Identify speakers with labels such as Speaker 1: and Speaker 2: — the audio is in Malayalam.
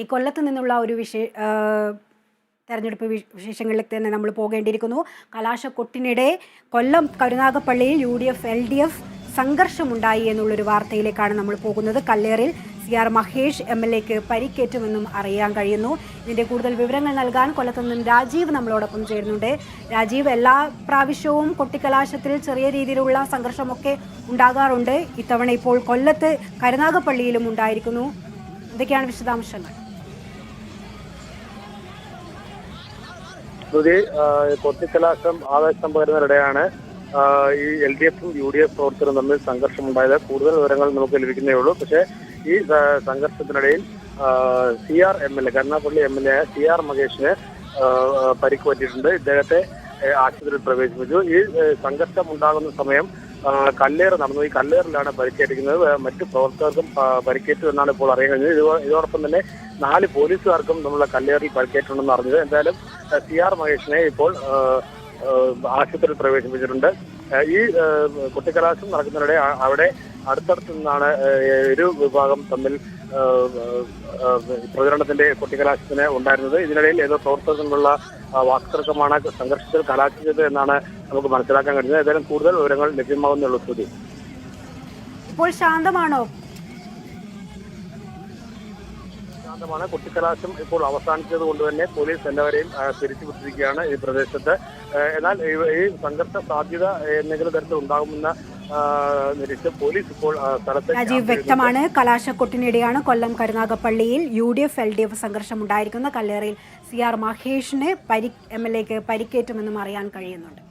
Speaker 1: ഈ കൊല്ലത്ത് നിന്നുള്ള ഒരു വിശേ തെരഞ്ഞെടുപ്പ് വിശേഷങ്ങളിലേക്ക് തന്നെ നമ്മൾ പോകേണ്ടിയിരിക്കുന്നു. കലാശക്കൊട്ടിനിടെ Kollam കരുനാഗപ്പള്ളിയിൽ U D F L D F സംഘർഷമുണ്ടായി എന്നുള്ളൊരു വാർത്തയിലേക്കാണ് നമ്മൾ പോകുന്നത്. കല്ലേറിൽ C R Mahesh M L എക്ക് പരിക്കേറ്റുമെന്നും അറിയാൻ കഴിയുന്നു. ഇതിന്റെ കൂടുതൽ വിവരങ്ങൾ നൽകാൻ കൊല്ലത്തു നിന്നും രാജീവ് നമ്മളോടൊപ്പം ചേരുന്നുണ്ട്. രാജീവ് എല്ലാ പ്രാവശ്യവും കൊട്ടിക്കലാശത്തിൽ ചെറിയ രീതിയിലുള്ള സംഘർഷമൊക്കെ ഉണ്ടാകാറുണ്ട്. ഇത്തവണ ഇപ്പോൾ കൊല്ലത്ത് കരുനാഗപ്പള്ളിയിലും ഉണ്ടായിരിക്കുന്നു. എന്തൊക്കെയാണ് വിശദാംശങ്ങൾ?
Speaker 2: സ്മൃതി കൊത്തിക്കലാശം ആവേശം പകരുന്നതിനിടെയാണ് ഈ എൽ ഡി എഫും യു ഡി എഫ് പ്രവർത്തകരും തമ്മിൽ സംഘർഷമുണ്ടായത്. കൂടുതൽ വിവരങ്ങൾ നമുക്ക് ലഭിക്കുന്നേ ഉള്ളൂ. പക്ഷേ ഈ സംഘർഷത്തിനിടയിൽ C R M L A Karunagappally M L A C R മഹേഷിന് പരിക്ക് പറ്റിയിട്ടുണ്ട്. ഇദ്ദേഹത്തെ ആശുപത്രിയിൽ പ്രവേശിപ്പിച്ചു. ഈ സംഘർഷം ഉണ്ടാകുന്ന സമയം കല്ലേറ് നടന്നു ഈ കല്ലേറിലാണ് പരിക്കേറ്റിരിക്കുന്നത്. മറ്റു പ്രവർത്തകർക്കും പരിക്കേറ്റു എന്നാണ് ഇപ്പോൾ അറിയാൻ കഴിഞ്ഞത്. ഇതോ- ഇതോടൊപ്പം തന്നെ നാല് പോലീസുകാർക്കും നമ്മളെ കല്ലേറിൽ പരിക്കേറ്റുണ്ടെന്ന് അറിഞ്ഞത്. എന്തായാലും സി ആർ മഹേഷിനെ ഇപ്പോൾ ആശുപത്രിയിൽ പ്രവേശിപ്പിച്ചിട്ടുണ്ട്. ഈ കുട്ടിക്കലാശം നടക്കുന്നതിനിടെ അവിടെ അടുത്തടുത്ത് നിന്നാണ് ഇരു വിഭാഗം തമ്മിൽ പ്രചരണത്തിന്റെ കൊട്ടിക്കലാശത്തിന് ഉണ്ടായിരുന്നത്. ഇതിനിടയിൽ ഏതോ പ്രവർത്തകർക്കുള്ള വാക്തർക്കമാണ് സംഘർഷത്തിൽ കലാശിച്ചത് എന്നാണ് നമുക്ക് മനസ്സിലാക്കാൻ കഴിഞ്ഞത് ഏതായാലും കൂടുതൽ വിവരങ്ങൾ ലഭ്യമാകുന്നുള്ള സ്ഥിതി
Speaker 1: ഇപ്പോൾ ശാന്തമാണോ?
Speaker 2: ശാന്തമാണ്. കുട്ടിക്കലാശം ഇപ്പോൾ അവസാനിച്ചത് കൊണ്ട് തന്നെ പോലീസ് എല്ലാവരെയും തിരിച്ചുവിട്ടിരിക്കുകയാണ് ഈ പ്രദേശത്ത്. എന്നാൽ ഈ- ഈ സംഘർഷ സാധ്യത എന്തെങ്കിലും തരത്തിൽ ഉണ്ടാകുമെന്ന
Speaker 1: രാജീവ് വ്യക്തമാണ്. കലാശക്കൊട്ടിനിടെയാണ് Kollam കരുനാഗപ്പള്ളിയിൽ U D F L D F സംഘർഷമുണ്ടായിരിക്കുന്ന കല്ലേറിൽ സി ആർ മഹേഷിന് പരി എം എൽ എക്ക് പരിക്കേറ്റുമെന്നും അറിയാൻ കഴിയുന്നുണ്ട്.